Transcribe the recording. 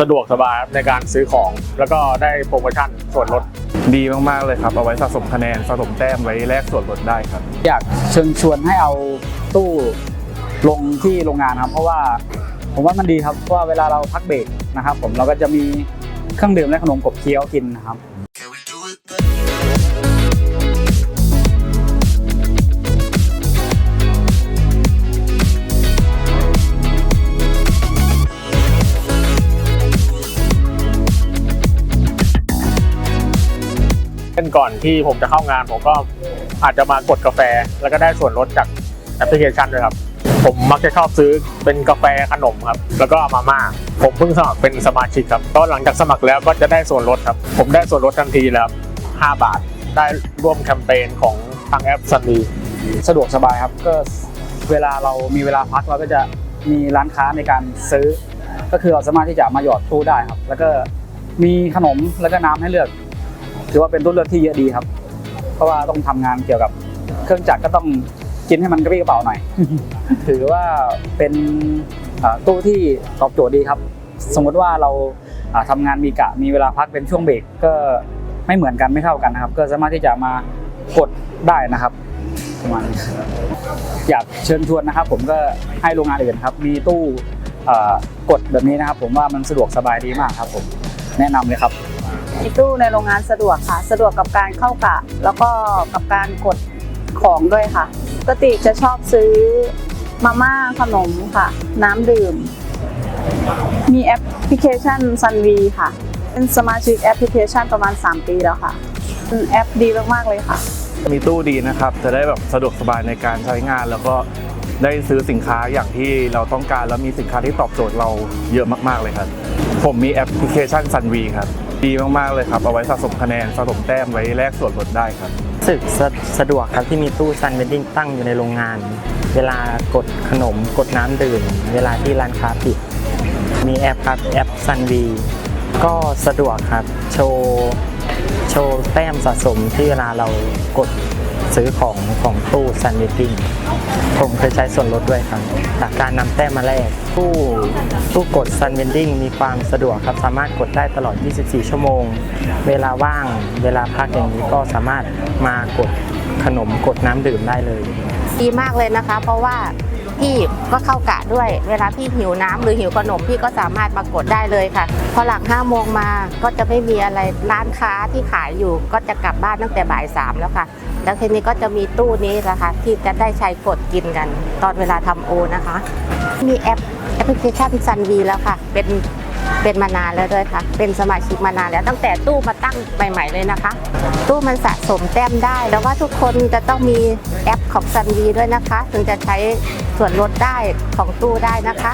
สะดวกสบายครับในการซื้อของ แล้วก็ได้โปรโมชั่นส่วนลดดีมากๆเลยครับ เอาไว้สะสมคะแนนสะสมแต้มไว้แลกส่วนลดได้ครับ อยากเชิญชวนให้เอาตู้ลงที่โรงงานครับ เพราะว่าผมว่ามันดีครับเพราะว่าเวลาเราพักเบรกนะครับ ผมเราก็จะมีเครื่องดื่มและขนมขบเคี้ยวกินนะครับ ก่อนที่ผมจะเข้างาน ผมก็อาจจะมากดกาแฟ แล้วก็ได้ส่วนลดจากแอปพลิเคชันด้วยครับ ผมมักจะชอบซื้อเป็นกาแฟขนมครับ แล้วก็มาม่า ผมเพิ่งสมัครเป็นสมาชิกครับ ก็หลังจากสมัครแล้วก็จะได้ส่วนลดครับ ผมได้ส่วนลดทันทีแล้วครับ5บาท ได้ร่วมแคมเปญของทางแอปซันดีสะดวกสบายครับ ก็เวลาเรามีเวลาพักเราก็จะมีร้านค้าในการซื้อ ก็คือเราสามารถที่จะมาหยอดตู้ได้ครับ แล้วก็มีขนมแล้วก็น้ำให้เลือก ถือว่าเป็นตู้เลือกที่เยอะดีครับ เพราะว่าต้องทำงานเกี่ยวกับเครื่องจักรก็ต้องกินให้มันกระปี้กระเป๋าหน่อย ถือว่าเป็นตู้ที่ตอบโจทย์ดีครับ สมมติว่าเราอ่าทำงานมีกะมีเวลาพักเป็นช่วงเบรกก็ไม่เหมือนกันไม่เท่ากันนะครับ ก็สามารถที่จะมากดได้นะครับประมาณอยากเชิญชวนนะครับ ผมก็ให้โรงงานอื่นครับ มีตู้กดแบบนี้นะครับ ผมว่ามันสะดวกสบายดีมากครับ ผมแนะนำเลยครับ มีตู้ในโรงงานสะดวกค่ะ สะดวกกับการเข้ากะ แล้วก็กับการกดของด้วยค่ะปกติจะชอบซื้อมาม่าขนมค่ะ น้ำดื่ม มีแอปพลิเคชัน Sunvi ค่ะ เป็นสมาชิกแอปพลิเคชันประมาณ 3 ปีแล้วค่ะเป็นแอปดีมากๆเลยค่ะ มีตู้ดีนะครับ จะได้แบบสะดวกสบายในการใช้งานแล้วก็ได้ซื้อสินค้าอย่างที่เราต้องการแล้วมีสินค้าที่ตอบโจทย์เราเยอะมากๆเลยครับ ผมมีแอปพลิเคชัน Sunv ครับ ดีมากๆเลยครับเอาไว้สะสมคะแนนสะสมแต้มไว้แลกส่วนลดได้ครับสึกสะสะดวกครับที่มีตู้ซันเวนดิ้งตั้งอยู่ในโรงงาน เวลากดขนมกดน้ำดื่ม เวลาที่ร้านค้าปิด มีแอปครับแอปซันวีก็สะดวกครับ โชว์ โชว์แต้มสะสมที่เวลาเรากด ซื้อของของตู้ซันเวนดิ้งผมเคยใช้ส่วนลดด้วยครับ จากการนำแต้มมาแลกตู้ตู้กดซันเวนดิ้งมีความสะดวกครับ สามารถกดได้ตลอด 24 ชั่วโมง เวลาว่าง เวลาพักอย่างนี้ก็สามารถมากดขนมกดน้ำดื่มได้เลย ดีมากเลยนะคะ เพราะว่าพี่ก็เข้ากะด้วย เวลาพี่หิวน้ำหรือหิวขนมพี่ก็สามารถมากดได้เลยค่ะ พอหลังห้าโมงมาก็จะไม่มีอะไรร้านค้าที่ขายอยู่ ก็จะกลับบ้านตั้งแต่บ่ายสามแล้วค่ะ แล้วทีนี้ก็จะมีตู้นี้นะคะที่จะได้ใช้กดกินกัน ตอนเวลาทำโอนะคะ มีแอปแอปพลิเคชันซันวีแล้วค่ะ เป็นเป็นมานานแล้วด้วยค่ะ เป็นสมาชิกมานานแล้วตั้งแต่ตู้มาตั้งใหม่ ๆเลยนะคะ ตู้มันสะสมแต้มได้ แล้วว่าทุกคนจะต้องมีแอปของซันวีด้วยนะคะ ถึงจะใช้ส่วนลดได้ของตู้ได้นะคะ